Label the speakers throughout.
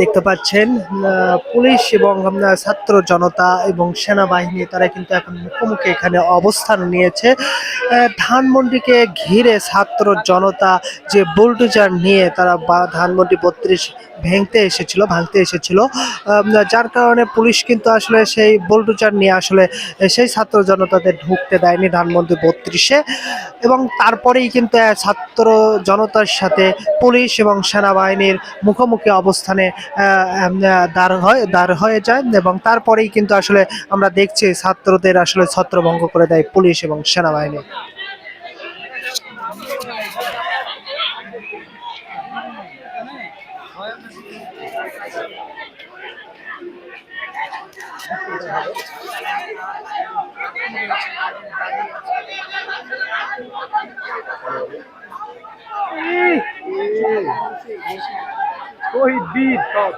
Speaker 1: দেখতে পাচ্ছেন পুলিশ এবং ছাত্র জনতা এবং সেনাবাহিনী, তারা কিন্তু এখন মুখোমুখি এখানে অবস্থান নিয়েছে। ধানমন্ডিকে ঘিরে ছাত্র জনতা যে বুলডোজার নিয়ে তারা ধানমন্ডি বত্রিশ ভেঙতে এসেছিল, ভাঙতে এসেছিল যার কারণে পুলিশ কিন্তু আসলে সেই বুলডোজার নিয়ে আসলে সেই ছাত্র জনতাদের ঢুকতে দেয়নি ধানমন্ডি বত্রিশে। এবং তারপরেই কিন্তু ছাত্র জনতার সাথে পুলিশ এবং সেনাবাহিনীর মুখোমুখি অবস্থানে দাঁড় হয়, দাঁড় হয়ে যায় এবং তারপরেই কিন্তু আসলে আমরা দেখছি ছাত্রদের আসলে ছত্রভঙ্গ করে দেয় পুলিশ এবং সেনাবাহিনী।
Speaker 2: শহীদ বীর সব।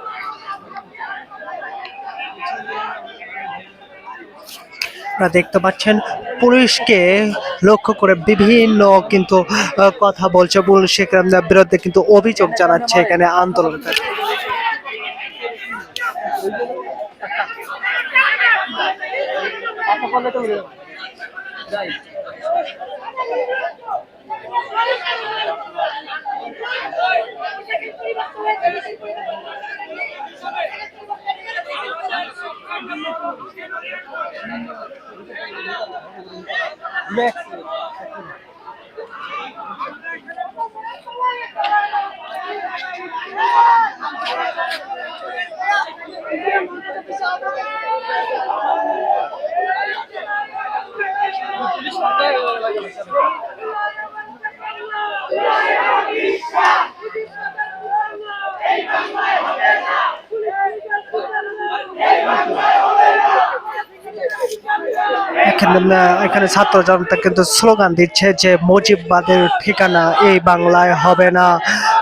Speaker 1: আপনারা দেখতে পাচ্ছেন পুলিশকে লক্ষ্য করে বিভিন্ন কিন্তু কথা বলছে। পুলিশের বিরুদ্ধে কিন্তু অভিযোগ জানাচ্ছে এখানে আন্দোলনকারী।
Speaker 2: যাই
Speaker 1: এখানে এখানে ছাত্র জনতা কিন্তু স্লোগান দিচ্ছে যে মুজিববাদের ঠিকানা এই বাংলায় হবে না।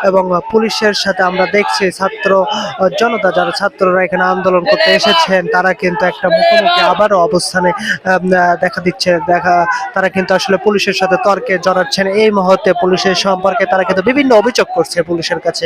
Speaker 1: এবং পুলিশের সাথে আমরা দেখছি ছাত্র, জনতা যারা ছাত্ররা এখানে আন্দোলন করতে এসেছেন, তারা কিন্তু একটা মুখোমুখি আবারও অবস্থানে দেখা দিচ্ছে, দেখা, তারা কিন্তু আসলে পুলিশের সাথে তর্কে জড়াচ্ছেন। এই মুহূর্তে পুলিশের সম্পর্কে তারা কিন্তু বিভিন্ন অভিযোগ করছে পুলিশের কাছে।